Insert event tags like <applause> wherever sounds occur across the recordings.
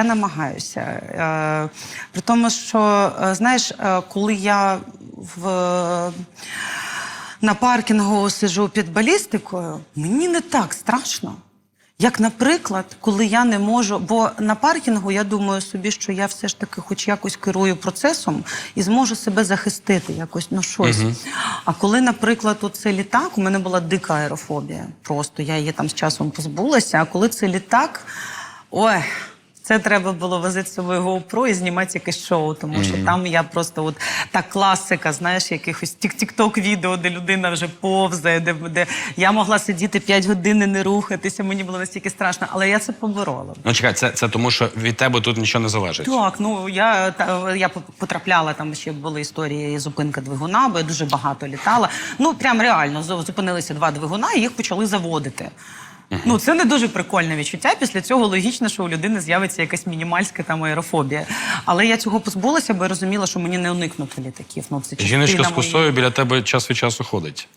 Я намагаюся. Е, при тому, що е, знаєш, е, коли я в, на паркінгу сижу під балістикою, мені не так страшно. Як, наприклад, коли я не можу, бо на паркінгу я думаю собі, що я все ж таки хоч якось керую процесом і зможу себе захистити якось, ну щось. А коли, наприклад, оце літак, у мене була дика аерофобія. Просто я її там з часом позбулася. А коли це літак, ой. Це треба було возити з собою GoPro і знімати якесь шоу, тому що там я просто от та класика, знаєш, якихось тік-тік-ток відео, де людина вже повзає, де, де я могла сидіти 5 годин і не рухатися. Мені було настільки страшно, але я це поборола. Ну чекай, це, це тому, що від тебе тут нічого не залежить. Так, ну я та я потрапляла там ще були історії зупинка двигуна, бо я дуже багато літала. Ну прям реально зу- зупинилися два двигуна, і їх почали заводити. Ну це не дуже прикольне відчуття. Після цього логічно, що у людини з'явиться якась мінімальська там аерофобія. Але я цього позбулася, бо я розуміла, що мені не уникнути літаків. Ну це Жіночка з косою біля тебе час від часу ходить.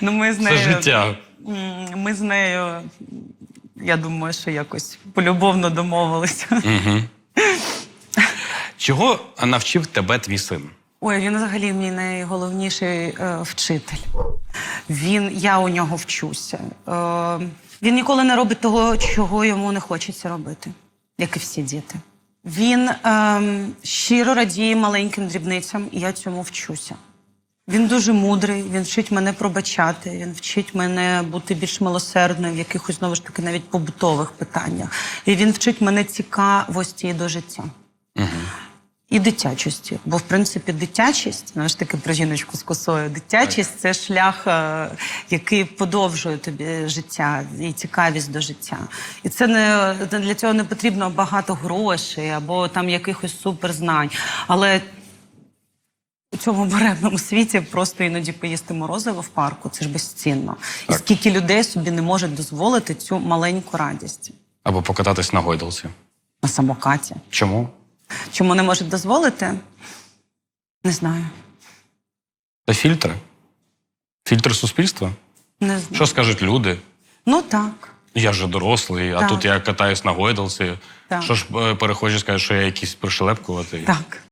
Ну ми з Це нею життя. Ми з нею. Я думаю, що якось полюбовно домовилися. <laughs> Чого навчив тебе твій син? Ой, він взагалі мій найголовніший е, вчитель. Він, я у нього вчуся. Е, він ніколи не робить того, чого йому не хочеться робити, як і всі діти. Він е, щиро радіє маленьким дрібницям, і я цьому вчуся. Він дуже мудрий, він вчить мене пробачати, він вчить мене бути більш милосердною в якихось знову ж таки навіть побутових питаннях. І він вчить мене цікавості до життя і дитячості. Бо, в принципі, дитячість, ну ж таки про жіночку з косою, дитячість це шлях, е, який подовжує тобі життя і цікавість до життя. І це не для цього не потрібно багато грошей або там якихось суперзнань. Але у цьому буревному світі просто іноді поїсти морозиво в парку це ж безцінно. І скільки людей собі не можуть дозволити цю маленьку радість Або покататись на гойдалці. на самокаті. Чому? Чому не можуть дозволити? Не знаю. Це фільтри. Фільтр суспільства. Не знаю. Що скажуть люди? Ну так. Я вже дорослий, а тут я катаюсь на гойдалці. Так. Що ж е, перехожі скажуть, що я якийсь пришелепкуватий? Так.